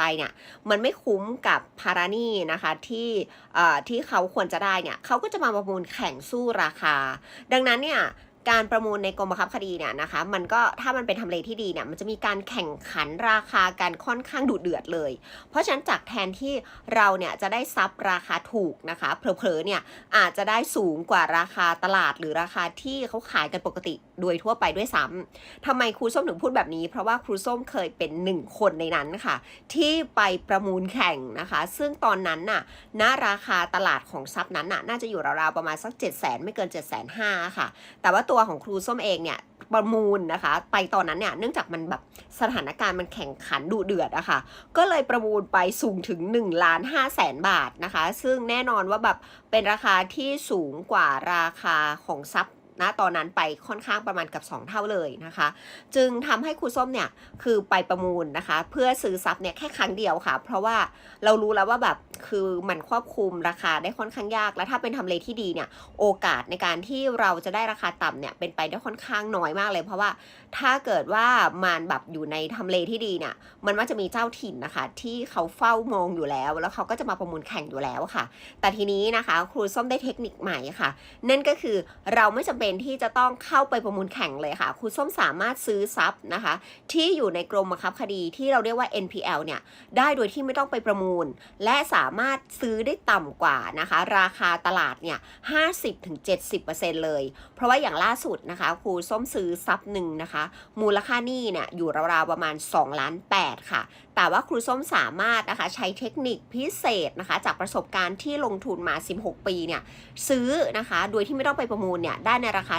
ไปเนี่ยมันไม่คุ้มกับภารณีนะคะที่ที่เขาควรจะได้เนี่ยเขาก็จะมาประมูลแข่งสู้ราคา ดังนั้นเนี่ย การประมูลในกรมบังคับคดีเนี่ยนะคะ มันก็ถ้ามันเป็นทำเลที่ดีเนี่ย มันจะมีการแข่งขันราคากันค่อนข้างดุเดือดเลย เพราะฉะนั้นจากแทนที่เราเนี่ยจะได้ซับราคาถูกนะคะเผลอๆเนี่ยอาจจะได้สูงกว่าราคาตลาดหรือราคาที่เขาขายกันปกติโดยทั่วไปด้วยซ้ำทำไมครูส้มถึงพูดแบบนี้ เพราะว่าครูส้มเคยเป็นหนึ่งคนในนั้นค่ะ ที่ไปประมูลแข่งนะคะ ซึ่งตอนนั้นน่ะณราคาตลาดของซับนั้นน่ะน่าจะอยู่ราวๆประมาณสัก 7 0 0 0 0 0ไม่เกิน 7 5 0 0 0ค่ะ แต่ว่าตัวของครูส้มเองเนี่ยประมูลนะคะ ไปตอนนั้นเนี่ยเนื่องจากมันแบบสถานการณ์มันแข่งขันดุเดือดอะค่ะ ก็เลยประมูลไปสูงถึง1ล้าน5แสนบาทนะคะ ซึ่งแน่นอนว่าแบบเป็นราคาที่สูงกว่าราคาของซับณตอนนั้นไปค่อนข้างประมาณกับ 2 เท่าเลยนะคะ จึงทำให้ครูส้มเนี่ยคือไปประมูลนะคะ เพื่อซื้อซับเนี่ยแค่ครั้งเดียวค่ะ เพราะว่าเรารู้แล้วว่าแบบ คือมันควบคุมราคาได้ค่อนข้างยาก และถ้าเป็นทำเลที่ดีเนี่ยโอกาสในการที่เราจะได้ราคาต่ำเนี่ยเป็นไปได้ค่อนข้างน้อยมากเลย เพราะว่าถ้าเกิดว่ามันแบบอยู่ในทำเลที่ดีเนี่ยมันว่าจะมีเจ้าถิ่นนะคะ ที่เขาเฝ้ามองอยู่แล้ว แล้วเขาก็จะมาประมูลแข่งอยู่แล้วค่ะ แต่ทีนี้นะคะครูส้มได้เทคนิคใหม่ค่ะ นั่นก็คือเราไม่จำเป็นที่จะต้องเข้าไปประมูลแข่งเลยค่ะครูส้มสามารถซื้อซับนะคะ ที่อยู่ในกรมบังคับคดีที่เราเรียกว่า NPL เนี่ยได้โดยที่ไม่ต้องไปประมูล และสาามารถซื้อได้ต่ำกว่านะคะ ราคาตลาดเนี่ย 50-70%เลย เพราะว่าอย่างล่าสุดนะคะครูส้มซื้อซับหนึ่งนะคะ มูลค่าหนี้เนี่ยอยู่ราวๆประมาณ2ล้าน8ค่ะ แต่ว่าครูส้มสามารถนะคะใช้เทคนิคพิเศษนะคะ จากประสบการณ์ที่ลงทุนมา 16 ปีเนี่ยซื้อนะคะ โดยที่ไม่ต้องไปประมูลเนี่ยได้ในราคา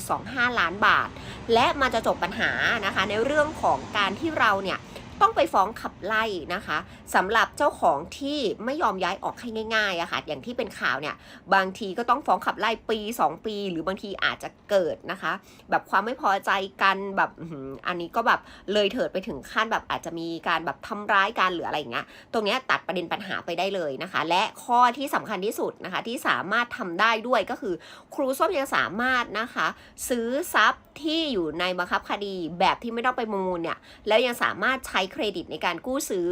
1.25 ล้านบาท และมันจะจบปัญหานะคะในเรื่องของการที่เราเนี่ย ต้องไปฟ้องขับไล่นะคะสำหรับเจ้าของที่ไม่ยอมย้ายออกให้ง่ายๆอะค่ะอย่างที่เป็นข่าวเนี่ยบางทีก็ต้องฟ้องขับไล่ปี 2 ปี หรือบางทีอาจจะเกิดนะคะ แบบความไม่พอใจกันแบบอันนี้ก็แบบเลยเถิดไปถึงขั้นแบบอาจจะมีการแบบทำร้ายกันหรืออะไรอย่างเงี้ยตรงเนี้ยตัดประเด็นปัญหาไปได้เลยนะคะ และข้อที่สำคัญที่สุดนะคะที่สามารถทำได้ด้วยก็คือ ครูส้มยังสามารถนะคะ ซื้อทรัพย์ที่อยู่ในบังคับคดีแบบที่ไม่ต้องไปประมูลเนี่ยแล้วยังสามารถใช้เครดิตในการกู้ซื้อ